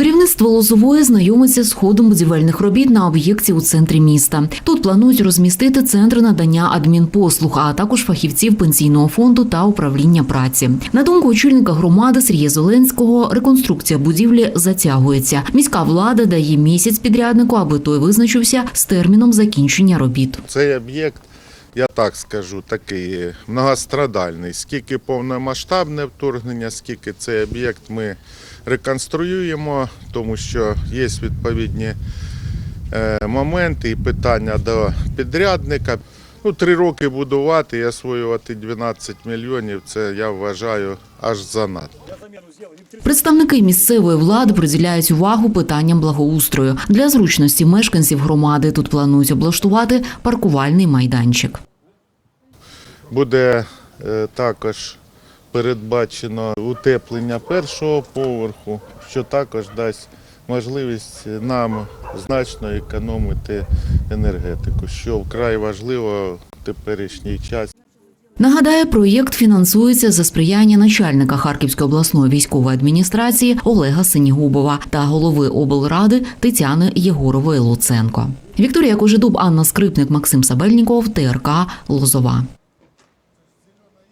Керівництво Лозової знайомиться з ходом будівельних робіт на об'єкті у центрі міста. Тут планують розмістити центр надання адмінпослуг, а також фахівців пенсійного фонду та управління праці. На думку очільника громади Сергія Зеленського, реконструкція будівлі затягується. Міська влада дає місяць підряднику, аби той визначився з терміном закінчення робіт. Цей об'єкт, я так скажу, такий многострадальний. Скільки повномасштабне вторгнення, скільки цей об'єкт ми реконструюємо, тому що є відповідні е, моменти і питання до підрядника. Ну, три роки будувати і освоювати 12 мільйонів, це я вважаю аж занадто. Представники місцевої влади приділяють увагу питанням благоустрою. Для зручності мешканців громади тут планують облаштувати паркувальний майданчик. Буде е, також передбачено утеплення першого поверху, що також дасть можливість нам значно економити енергетику, що вкрай важливо в теперішній час. Нагадаю, проєкт фінансується за сприяння начальника Харківської обласної військової адміністрації Олега Синігубова та голови облради Тетяни Єгорової Луценко. Вікторія Кожедуб, Анна Скрипник, Максим Сабельніков, ТРК Лозова.